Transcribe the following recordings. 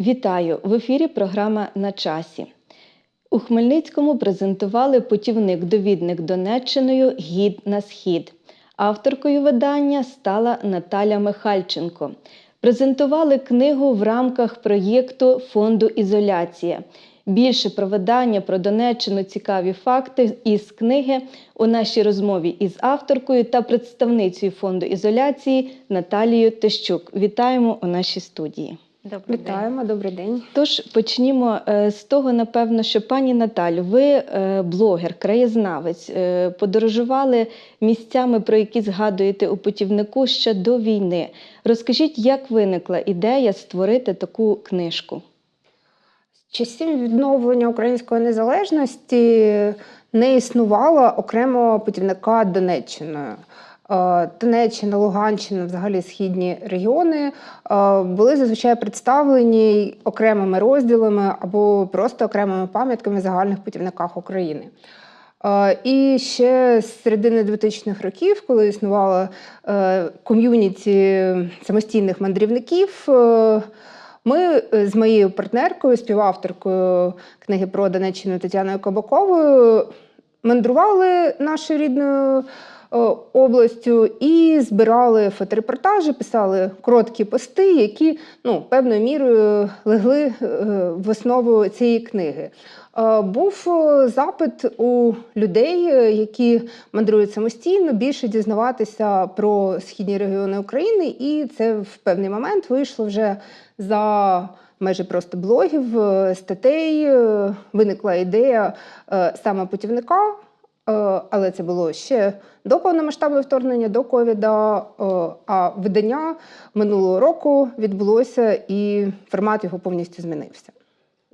Вітаю! В ефірі програма На часі. У Хмельницькому презентували путівник-довідник Донеччиною Гід на схід. Авторкою видання стала Наталя Михальченко. Презентували книгу в рамках проєкту Фонду Ізоляція. Більше про видання про Донеччину цікаві факти із книги у нашій розмові із авторкою та представницею фонду ізоляції Наталією Тищук. Вітаємо у нашій студії. Добрий Вітаємо, добрий день. Тож почнімо е, з того, напевно, що пані Наталю, ви е, блогер, краєзнавець, е, подорожували місцями, про які згадуєте у путівнику ще до війни. Розкажіть, як виникла ідея створити таку книжку? З часів відновлення української незалежності не існувало окремого путівника Донеччиною. Е, Донеччина, Луганщина, взагалі східні регіони е, були зазвичай представлені окремими розділами або просто окремими пам'ятками в загальних путівниках України. Е, І ще з середини 2000-х років, коли існувало е, ком'юніті самостійних мандрівників, ми з моєю партнеркою, співавторкою книги про Донеччину Тетяною Кабаковою, мандрували нашою рідною областю і збирали фоторепортажі, писали короткі пости, які ну, певною мірою легли е, в основу цієї книги. Е, Був е, запит у людей, е, які мандрують самостійно, більше дізнаватися про східні регіони України, і це в певний момент вийшло вже за межі просто блогів, е, статей. е, Виникла ідея е, саме путівника, е, але це було ще до повномасштабного вторгнення, до ковіда. е, А видання минулого року відбулося, і формат його повністю змінився.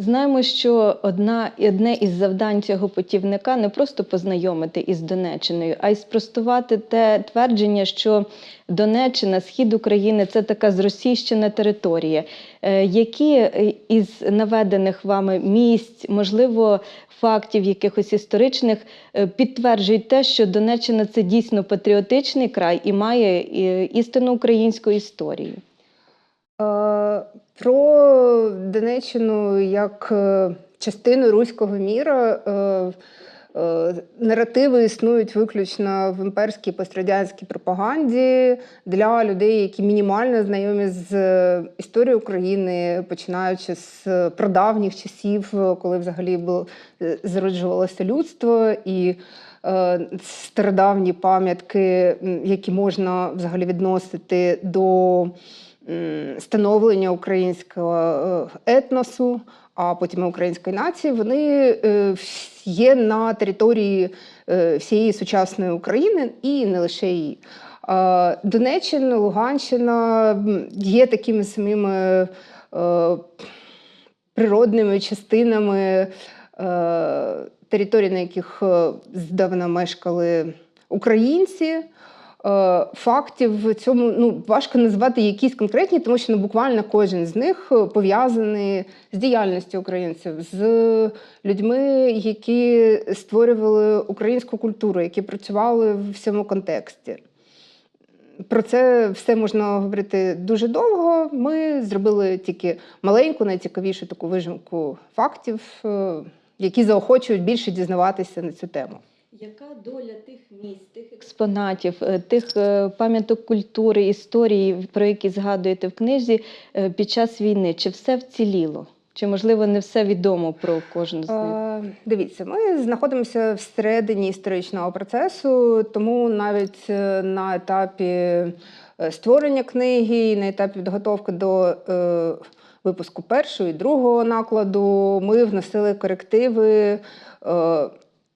Знаємо, що одна, одне із завдань цього путівника не просто познайомити із Донеччиною, а й спростувати те твердження, що Донеччина, схід України це така зросійщена територія. Е, Які е, із наведених вами місць, можливо, фактів якихось історичних е, підтверджують те, що Донеччина це дійсно патріотичний край і має істинну українську історію? Про Донеччину як е, частину руського міра. Е, е, наративи існують виключно в імперській пострадянській пропаганді. Для людей, які мінімально знайомі з історією України, починаючи з прадавніх часів, коли взагалі було, зароджувалося людство і стародавні пам'ятки, які можна взагалі відносити до становлення українського е, етносу, а потім української нації, вони е, є на території е, всієї сучасної України і не лише її. Донеччина, Луганщина є такими самими природними частинами територій, на яких здавна мешкали українці. Е, Фактів в цьому ну, важко назвати якісь конкретні, тому що ну, буквально кожен з них е, пов'язаний з діяльністю українців, з людьми, які створювали українську культуру, які працювали в цьому контексті. Про це все можна говорити дуже довго. Ми зробили тільки маленьку, найцікавішу таку вижимку фактів, е, які заохочують більше дізнаватися на цю тему. Яка доля тих місць, тих експонатів, е, тих е, пам'яток культури, історії, про які згадуєте в книзі е, під час війни? Чи все вціліло? Чи можливо не все відомо про кожну з них? Дивіться, ми знаходимося всередині історичного процесу, тому навіть на етапі створення книги, на етапі підготовки до е, випуску першого і другого накладу ми вносили корективи.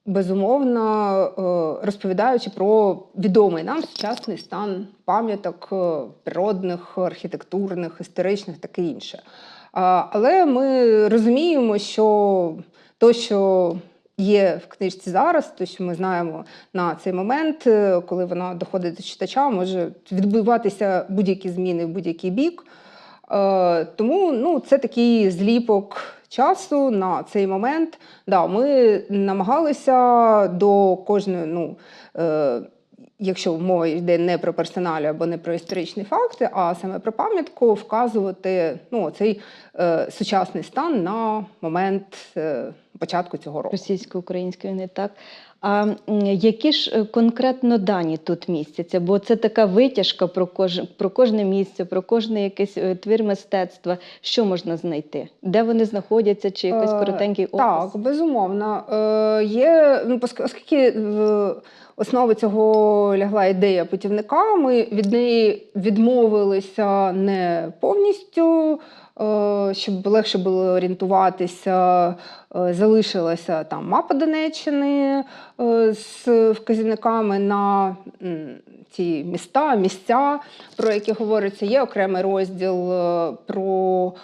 Безумовно, е, розповідаючи про відомий нам сучасний стан пам'яток е, природних, архітектурних, історичних, таке інше. Але ми розуміємо, що то, що є в книжці зараз, то, що ми знаємо на цей момент, е, коли вона доходить до читача, може відбуватися будь-які зміни в будь-який бік. Тому ну, це такий зліпок часу на цей момент. Да, ми намагалися до кожної, ну, е, якщо мова йде не про персоналі або не про історичні факти, а саме про пам'ятку, вказувати ну, цей е, сучасний стан на момент е, початку цього року. російсько-української війни, так. А які ж е, конкретно дані тут містяться? Бо це така витяжка про, кож... про кожне місце, про кожний якийсь е, твір мистецтва. Що можна знайти? Де вони знаходяться, чи якийсь Е, коротенький опис? Так, безумовно. Е, є, ну, оскільки в основу цього лягла ідея путівника, ми від неї відмовилися не повністю, щоб легше було орієнтуватися. Е, Залишилася там мапа Донеччини е, з вказівниками на ці міста, місця, про які говориться. Є окремий розділ е, про е,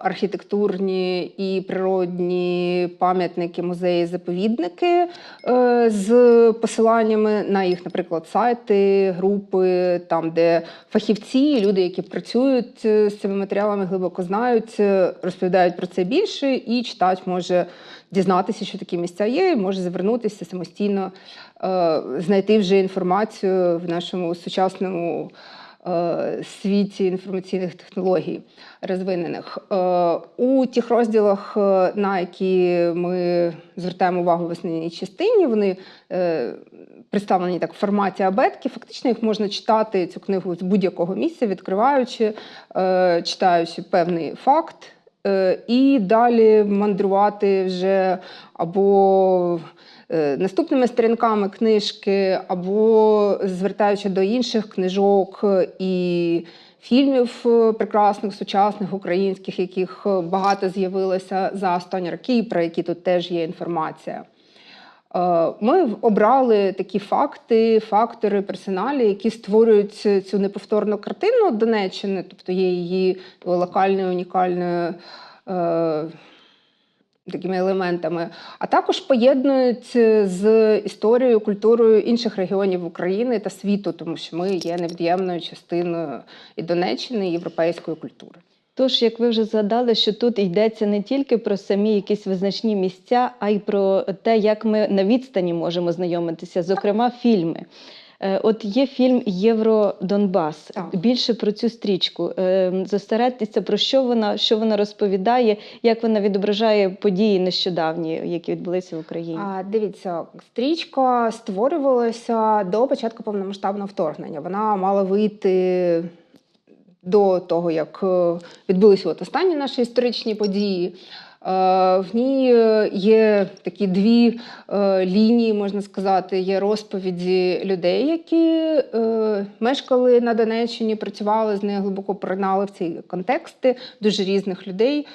архітектурні і природні пам'ятники, музеї, заповідники е, з посиланнями на їх, наприклад, сайти, групи, там, де фахівці, люди, які працюють е, з цими матеріалами, глибоко знають, е, розповідають про це більше, і читач може дізнатися, що такі місця є, і може звернутися самостійно, е, знайти вже інформацію в нашому сучасному е, світі інформаційних технологій розвинених. Е, У тих розділах, е, на які ми звертаємо увагу в основній частині, вони е, представлені так в форматі абетки. Фактично їх можна читати цю книгу з будь-якого місця, відкриваючи, е, читаючи певний факт. е, І далі мандрувати вже або е, наступними сторінками книжки, або звертаючи до інших книжок е, і фільмів е, прекрасних, сучасних, українських, яких е, багато з'явилося за останні роки, про які тут теж є інформація. Е, Ми обрали такі факти, фактори, персоналі, які створюють цю неповторну картину Донеччини, тобто є її локальною, унікальною. Такими елементами, а також поєднують е, з історією, культурою інших регіонів України та світу, тому що ми є невід'ємною частиною і Донеччини, і європейської культури. Тож, як ви вже згадали, що тут йдеться не тільки про самі якісь визначні місця, а й про те, як ми на відстані можемо знайомитися, зокрема, фільми. Е, От є фільм Євро Донбас. Так. Більше про цю стрічку. Е, Зосередьтеся, про що вона, що вона розповідає, як вона відображає події нещодавні, які відбулися в Україні. А, дивіться, стрічка створювалася до початку повномасштабного вторгнення. Вона мала вийти до того, як е, відбулися от останні наші історичні події. Е, В ній е, є такі дві е, лінії, можна сказати, є розповіді людей, які мешкали на Донеччині, працювали з нею, глибоко поринали в ці контексти дуже різних людей.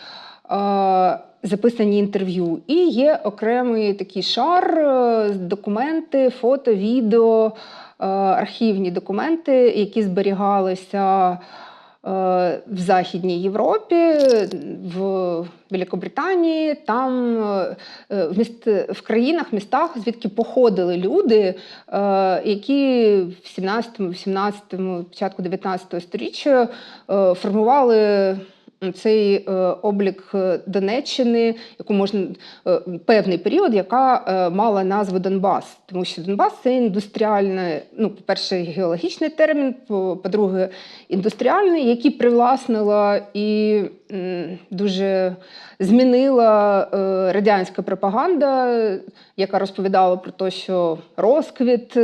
Записані інтерв'ю. І є окремий такий шар, документи, фото, відео, архівні документи, які зберігалися в Західній Європі, в Великобританії, там е, в, міст, в країнах, містах, звідки походили люди, е, які в 17-му, 18-му, початку 19-го сторіччя е, формували цей е, облік е, Донеччини, яку можна е, певний період, яка мала назву Донбас, тому що Донбас це індустріальний, ну, по-перше, геологічний термін, по- по-друге, індустріальний, який привласнила і дуже змінила радянська пропаганда, яка розповідала про те, що розквіт.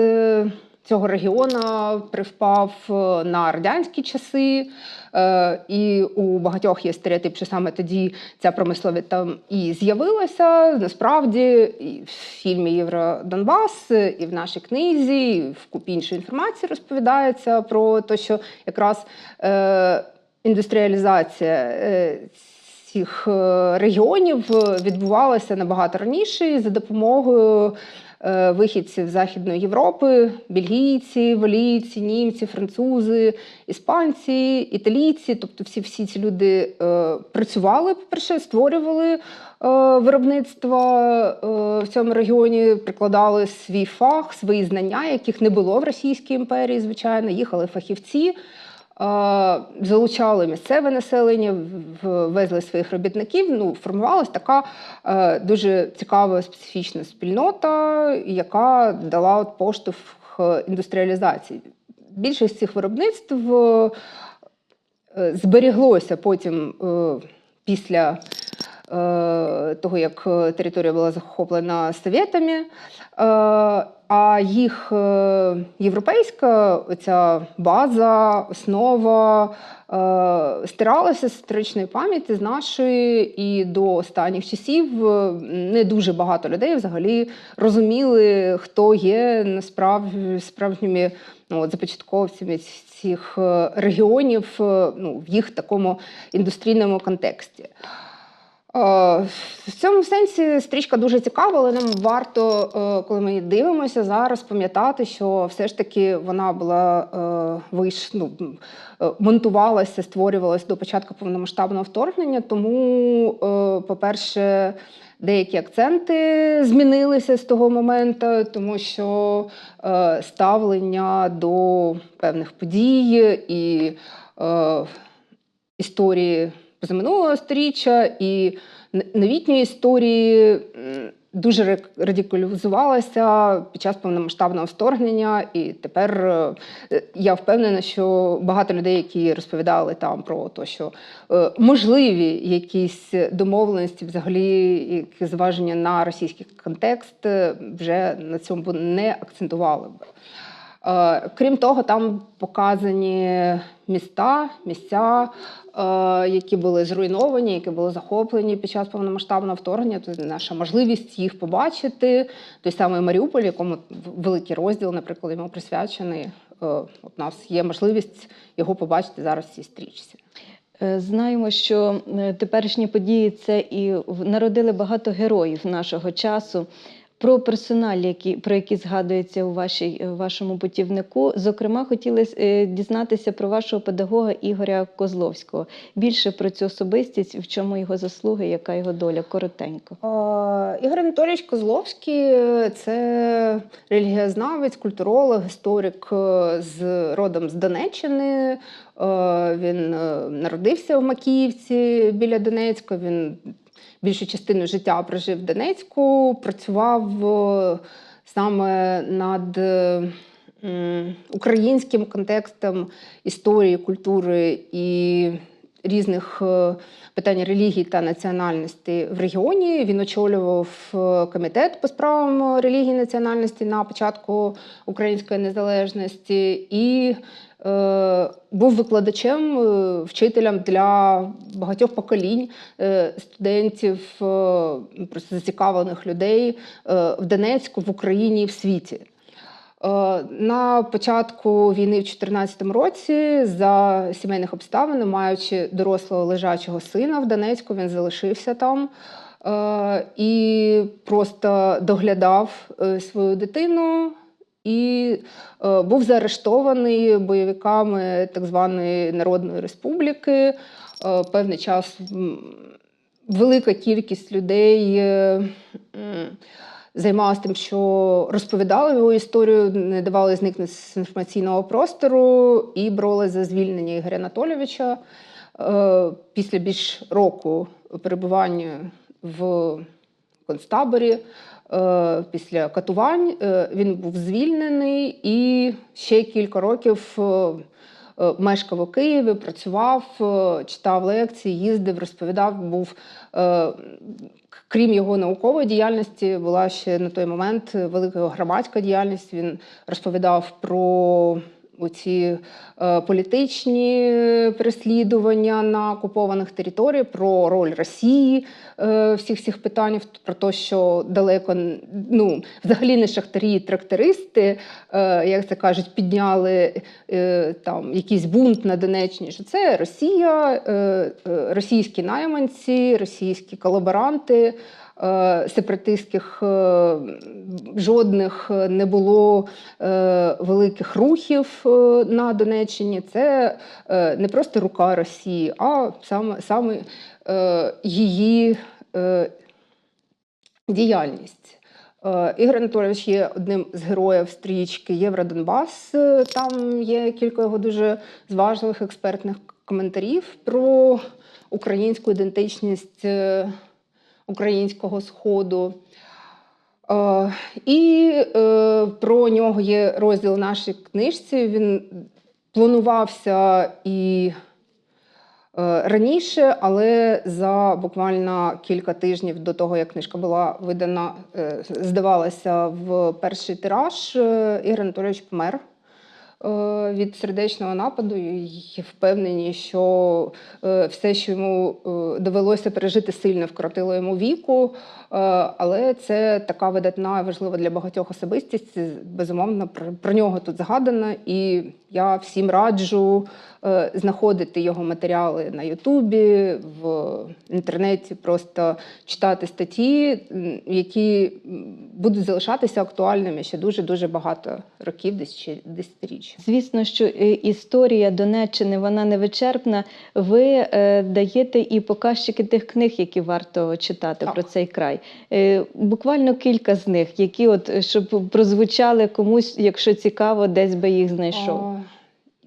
Е, Цього регіону привпав е, на радянські часи, Е, і у багатьох є стереотип, що саме тоді ця промисловість там і з'явилася. Насправді, і в фільмі Євродонбас, і в нашій книзі, і в купі іншої інформації розповідається про те, що якраз е, індустріалізація. Е, Цих е, регіонів відбувалася набагато раніше за допомогою е, вихідців Західної Європи, бельгійці, валійці, німці, французи, іспанці, італійці. Тобто всі, всі ці люди е, працювали, по-перше, створювали е, виробництва е, в цьому регіоні, прикладали свій фах, свої знання, яких не було в Російській імперії, звичайно, їхали фахівці. Залучали місцеве населення, везли своїх робітників. Ну, формувалась така е, дуже цікава специфічна спільнота, яка дала от поштовх е, індустріалізації. Більшість цих виробництв е, зберіглося потім після того, як е, територія була захоплена совєтами, е, а їх е, європейська оця база, основа е, стиралася з історичної пам'яті з нашої, і до останніх часів е, не дуже багато людей взагалі розуміли, хто є справжніми ну, започатковцями цих е, регіонів е, ну, в їх такому індустрійному контексті. Е, В цьому сенсі стрічка дуже цікава, але нам варто, е, коли ми дивимося, зараз пам'ятати, що все ж таки вона була е, виш, ну, монтувалася, створювалася до початку повномасштабного вторгнення. Тому, по-перше, деякі акценти змінилися з того моменту, тому що ставлення до певних подій і історії позаминулого сторіччя і новітньої історії дуже радикалізувалася під час повномасштабного вторгнення. І тепер е, я впевнена, що багато людей, які розповідали там про те, що е, можливі якісь домовленості, взагалі які зваження на російський контекст, е, вже на цьому не акцентували б. Крім того, там показані міста, місця, е, які були зруйновані, які були захоплені під час повномасштабного вторгнення. Тобто наша можливість їх побачити. Той самий Маріуполь, якому великий розділ, наприклад, йому присвячений. Е, От нас є можливість його побачити зараз в цій стрічці. Е, Знаємо, що теперішні події це і народили багато героїв нашого часу. Про персональ, які, про які згадується у вашій, е, вашому путівнику. Зокрема, хотіли е, дізнатися про вашого педагога Ігоря Козловського. Більше про цю особистість, в чому його заслуги, яка його доля, коротенько. Ігор Анатолійович Козловський е, це релігієзнавець, культуролог, історик з родом з Донеччини. Він народився в Макіївці біля Донецька. Він більшу частину життя прожив в Донецьку, працював е, саме над е, українським контекстом історії, культури і різних е, питань релігії та національності в регіоні. Він очолював комітет по справам релігії і національності на початку української незалежності і був викладачем, е, вчителем для багатьох поколінь е, студентів, е, просто зацікавлених людей е, в Донецьку, в Україні і в світі. Е, На початку війни в 2014 році, за сімейних обставин, маючи дорослого лежачого сина в Донецьку, він залишився там е, і просто доглядав е, свою дитину. І е, був заарештований бойовиками так званої Народної Республіки. Е, певний час велика кількість людей е, займалася тим, що розповідали його історію, не давали зникнути з інформаційного простору і боролися за звільнення Ігоря Анатолійовича. Після більш року перебування в концтаборі, після катувань е, він був звільнений і ще кілька років. е, е, Мешкав у Києві, працював, е, читав лекції, їздив, розповідав. Був е, крім його наукової діяльності, була ще на той момент велика громадська діяльність. Він розповідав про оці е, політичні переслідування на окупованих територіях, про роль Росії е, всіх цих питаннях, про те, що далеко ну, взагалі не шахтарі, трактористи, е, як це кажуть, підняли там якийсь бунт на Донеччині. Що це Росія, російські найманці, російські колаборанти. Е, Сепаратистських е, жодних не було е, великих рухів на Донеччині. Це не просто рука Росії, а саме, саме її діяльність. Ігор Анатолійович є одним з героїв стрічки Євродонбас. Там є кілька його дуже зважливих експертних коментарів про українську ідентичність українського сходу. Е, І е, про нього є розділ нашій книжці. Він планувався і е, раніше, але за буквально кілька тижнів до того, як книжка була видана, здавалася в перший тираж, Ігор Анатолійович помер. Е, Від сердечного нападу і впевнені, що е, все, що йому е, довелося пережити, сильно вкоротило йому віку. Е, Але це така видатна і важлива для багатьох особистість. Безумовно, про, нього тут згадано, і я всім раджу е, знаходити його матеріали на Ютубі, в інтернеті, просто читати статті, які будуть залишатися актуальними ще дуже дуже багато років, десь ще десятиріч. Звісно, що е, історія Донеччини вона не вичерпна. Ви даєте і показчики тих книг, які варто читати Так. про цей край. Е, буквально кілька з них, які, от е, щоб прозвучали комусь, якщо цікаво, десь би їх знайшов.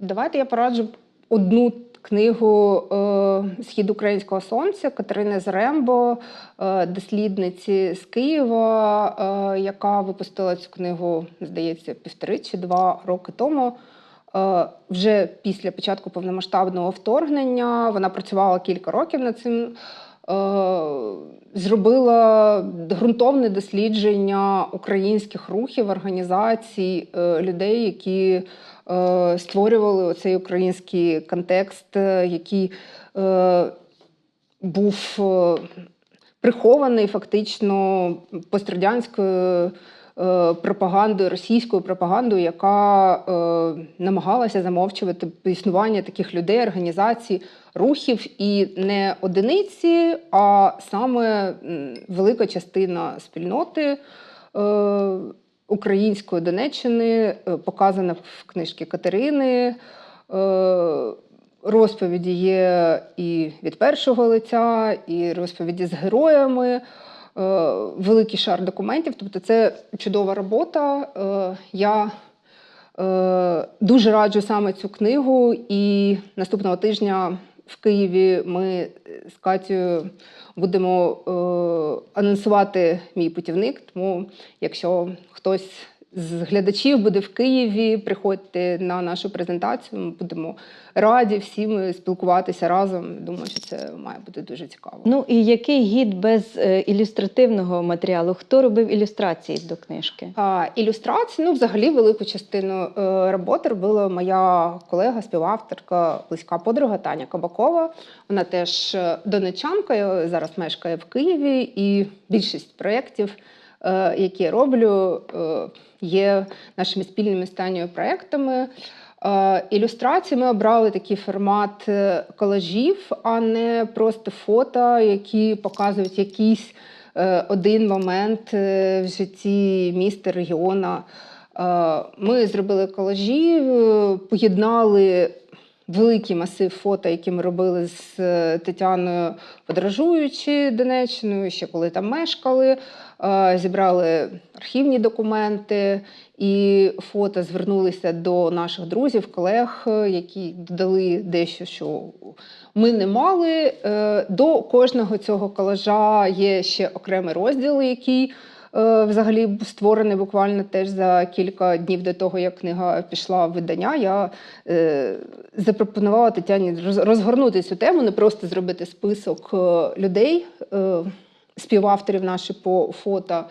Давайте я пораджу одну книгу е, Схід українського сонця Катерини Зарембо, е, дослідниці з Києва, яка випустила цю книгу, здається, півтори чи два роки тому. Вже після початку повномасштабного вторгнення вона працювала кілька років над цим. Е, Зробила ґрунтовне дослідження українських рухів, організацій, е, людей, які е, створювали цей український контекст, який був прихований фактично пострадянською пропагандою, російською пропагандою, яка е, намагалася замовчувати існування таких людей, організацій, рухів і не одиниці, а саме велика частина спільноти. е, Української Донеччини е, показана в книжці Катерини. Розповіді є і від першого лиця, і розповіді з героями, великий шар документів. Тобто це чудова робота. Е, Я е, дуже раджу саме цю книгу. І наступного тижня в Києві ми з Катєю будемо е, анонсувати мій путівник. Тому, якщо хтось з глядачів буде в Києві, приходьте на нашу презентацію. Ми будемо раді всім спілкуватися разом. Думаю, що це має бути дуже цікаво. Ну і який гід без е, ілюстративного матеріалу? Хто робив ілюстрації до книжки? А, ілюстрації, ну, взагалі, велику частину е, роботи робила моя колега, співавторка, близька подруга Таня Кабакова. Вона теж е, донечанка, зараз мешкає в Києві, і більшість проєктів, які я роблю, е, є нашими спільними станньою проєктами. Е, Ілюстрації ми обрали такий формат е, колажів, а не просто фото, які показують якийсь е, один момент е, в житті міста, регіона. Е, Ми зробили колажі, е, поєднали великий масив фото, які ми робили з е, Тетяною, подорожуючи Донеччиною, ще коли там мешкали. Е, Зібрали архівні документи і фото звернулися до наших друзів, колег, е, які додали дещо, що ми не мали. До кожного цього колажа є ще окремий розділ, який взагалі був створений буквально теж за кілька днів до того, як книга пішла в видання. Я е, запропонувала Тетяні розгорнути цю тему, не просто зробити список е, людей, е, співавторів наші по фото.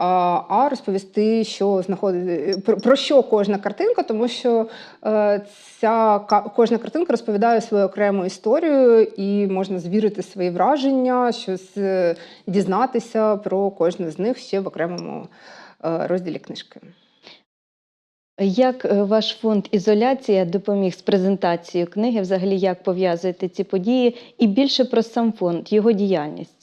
А, розповісти, що знаходить про, що кожна картинка, тому що е, ця кожна картинка розповідає свою окрему історію, і можна звірити свої враження, щось е, дізнатися про кожну з них ще в окремому е, розділі книжки. Як ваш фонд ізоляція допоміг з презентацією книги? Взагалі, як пов'язуєте ці події? І більше про сам фонд, його діяльність.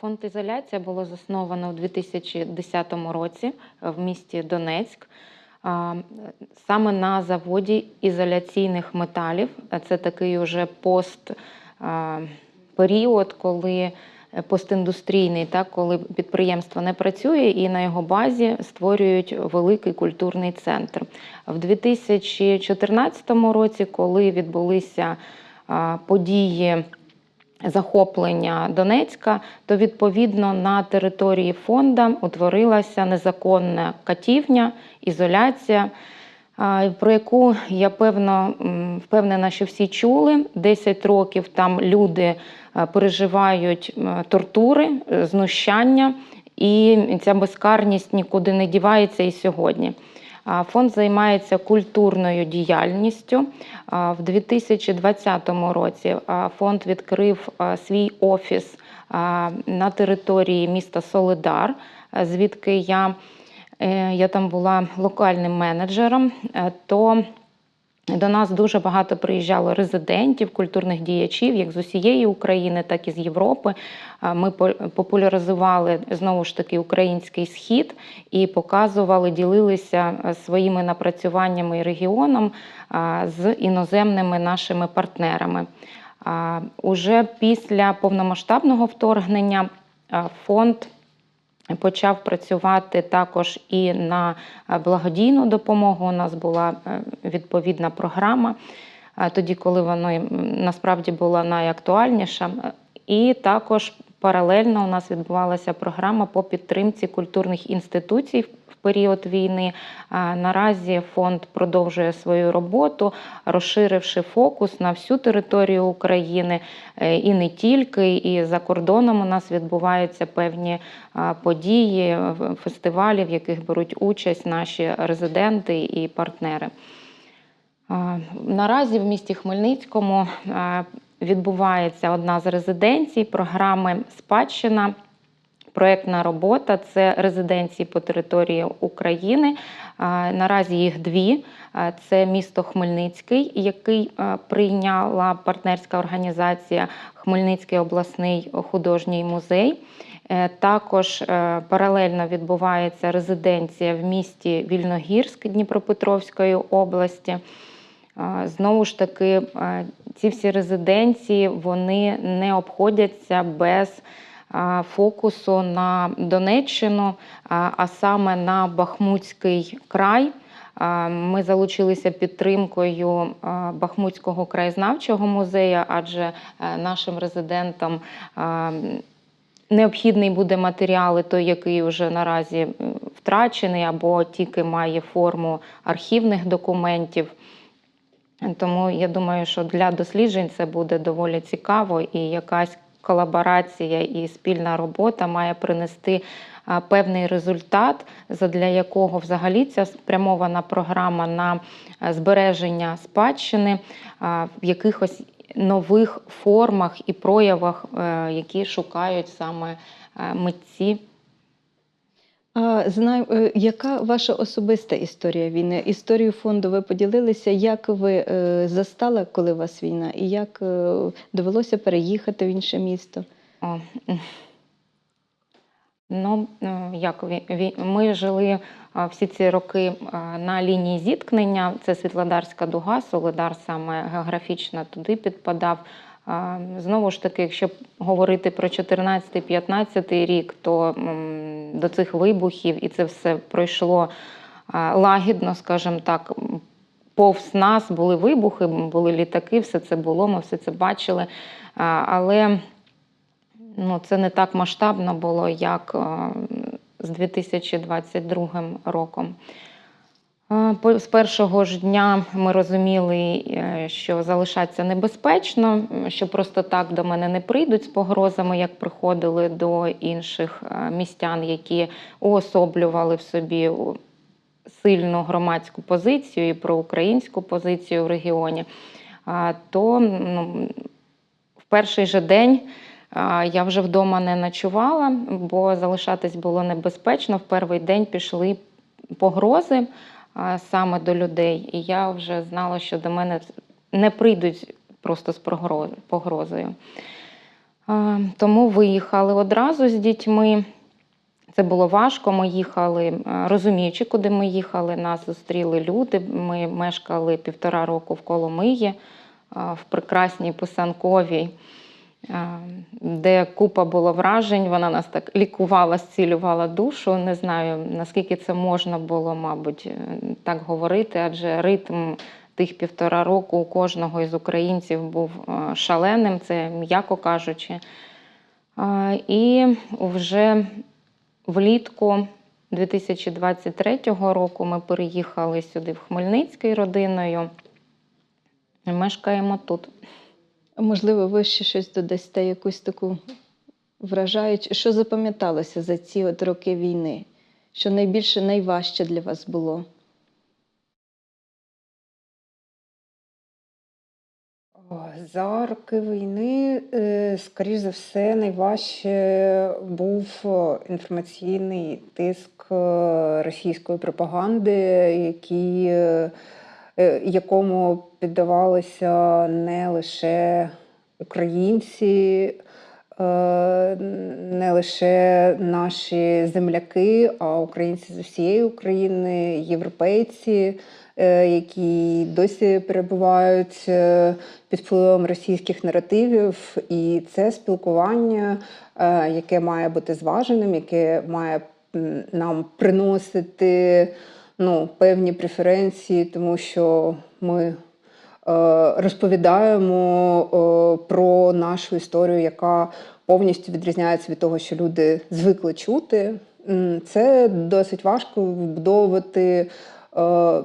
Фонд ізоляція було засновано у 2010 році в місті Донецьк. Саме на заводі ізоляційних металів. Це такий уже пост а, період, коли е, постіндустрійний, так, коли підприємство не працює і на його базі створюють великий культурний центр. В 2014 році, коли відбулися події захоплення Донецька, то відповідно на території фонда утворилася незаконна катівня, ізоляція, про яку я певно впевнена, що всі чули. 10 років там люди е, переживають тортури, е, знущання, і ця безкарність нікуди не дівається і сьогодні. Фонд займається культурною діяльністю. В 2020 році фонд відкрив свій офіс на території міста Солидар, звідки я, е, я там була локальним менеджером. Е, То до нас дуже багато приїжджало резидентів, культурних діячів, як з усієї України, так і з Європи. Ми по- популяризували знову ж таки український схід і показували, ділилися своїми напрацюваннями і регіоном з іноземними нашими партнерами. Уже після повномасштабного вторгнення фонд почав працювати також і на е, благодійну допомогу. У нас була е, відповідна програма, е, тоді, коли вона насправді була найактуальніша. І також паралельно у нас відбувалася програма по підтримці культурних інституцій період війни. Наразі фонд продовжує свою роботу, розширивши фокус на всю територію України е, і не тільки. І за кордоном у нас відбуваються певні події, в- фестивалі, в яких беруть участь наші резиденти і партнери. Наразі в місті Хмельницькому відбувається одна з резиденцій програми Спадщина. Проєктна робота це резиденції по території України. Наразі їх дві. Це місто Хмельницький, який прийняла партнерська організація Хмельницький обласний художній музей. Е, Також е, паралельно відбувається резиденція в місті Вільногірськ Дніпропетровської області. Знову ж таки, е, ці всі резиденції вони не обходяться без фокусу на Донеччину, а саме на Бахмутський край. Ми залучилися підтримкою Бахмутського краєзнавчого музею, адже е, нашим резидентам необхідний буде матеріал, той, який вже наразі втрачений або тільки має форму архівних документів. Тому я думаю, що для досліджень це буде доволі цікаво і якась колаборація і спільна робота має принести певний результат, задля якого взагалі ця спрямована програма на збереження спадщини в якихось нових формах і проявах, е, які шукають саме е, митці. А знаю, е, яка ваша особиста історія війни? Історію фонду ви поділилися, як ви е, застали, коли у вас війна, і як е, довелося переїхати в інше місто? М. Ну, як ми жили всі ці роки на лінії зіткнення. Це Світлодарська дуга, Солидар саме географічно туди підпадав. Знову ж таки, якщо говорити про 14-15 рік, то до цих вибухів і це все пройшло лагідно, скажімо так. Повз нас були вибухи, були літаки, все це було, ми все це бачили. Але ну, це не так масштабно було, як з 2022 роком. З першого ж дня ми розуміли, е, що залишатися небезпечно, що просто так до мене не прийдуть з погрозами, як приходили до інших е, містян, які уособлювали в собі сильну громадську позицію і проукраїнську позицію в регіоні. То ну, в перший же день я вже вдома не ночувала, бо залишатись було небезпечно. В перший день пішли погрози саме до людей, і я вже знала, що до мене не прийдуть просто з погрозою. Тому виїхали одразу з дітьми. Це було важко. Ми їхали, розуміючи, куди ми їхали. Нас зустріли люди. Ми мешкали півтора року в Коломиї, в прекрасній Писанковій, де купа було вражень. Вона нас так лікувала, зцілювала душу. Не знаю, наскільки це можна було, мабуть, е, так говорити, адже ритм тих півтора року у кожного із українців був е, шаленим, це м'яко кажучи. І вже влітку 2023 року ми переїхали сюди в Хмельницький родиною. Мешкаємо тут. Можливо, ви ще щось додасте, якусь таку вражаючу. Що запам'яталося за ці от роки війни? Що найбільше, найважче для вас було? За роки війни, е, скоріш за все, найважче був е, інформаційний тиск е, російської пропаганди, який, якому піддавалися не лише українці, е, не лише наші земляки, а українці з усієї України, європейці, е, які досі перебувають е, під впливом російських наративів. І це спілкування, е, яке має бути зваженим, яке має нам приносити ну, певні преференції, тому що ми е, розповідаємо е, про нашу історію, яка повністю відрізняється від того, що люди звикли чути. Це досить важко вбудовувати е,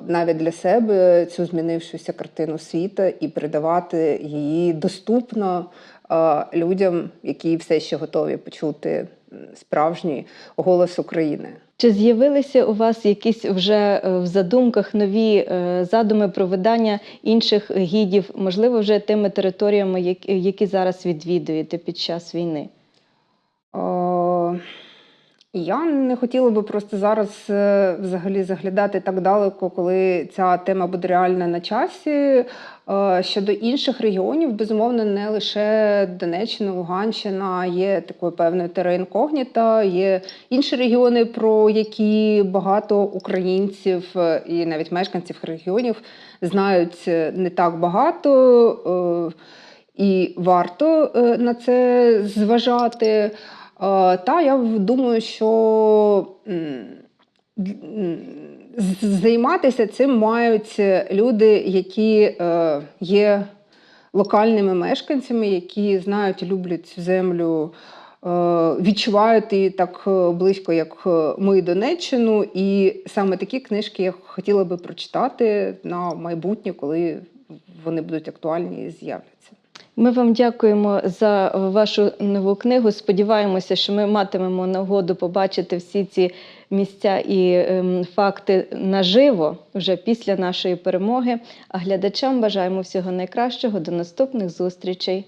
навіть для себе цю змінившуся картину світа і передавати її доступно людям, які все ще готові почути справжній голос України. Чи з'явилися у вас якісь вже е, в задумках нові е, задуми про видання інших гідів, можливо, вже тими територіями, які- зараз відвідуєте під час війни? Я не хотіла би просто зараз е, взагалі заглядати так далеко, коли ця тема буде реальна на часі. Е, Щодо інших регіонів, безумовно, не лише Донеччина, Луганщина, є такою певною тера інкогніта, є інші регіони, про які багато українців е, і навіть мешканців регіонів знають не так багато. І варто на це зважати. Е, Та я думаю, що займатися цим мають люди, які е, є локальними мешканцями, які знають і люблять цю землю, е, відчувають її так близько, як ми Донеччину. І саме такі книжки я хотіла би прочитати на майбутнє, коли вони будуть актуальні і з'являться. Ми вам дякуємо за вашу нову книгу. Сподіваємося, що ми матимемо нагоду побачити всі ці місця і ем, факти наживо вже після нашої перемоги. А глядачам бажаємо всього найкращого. До наступних зустрічей.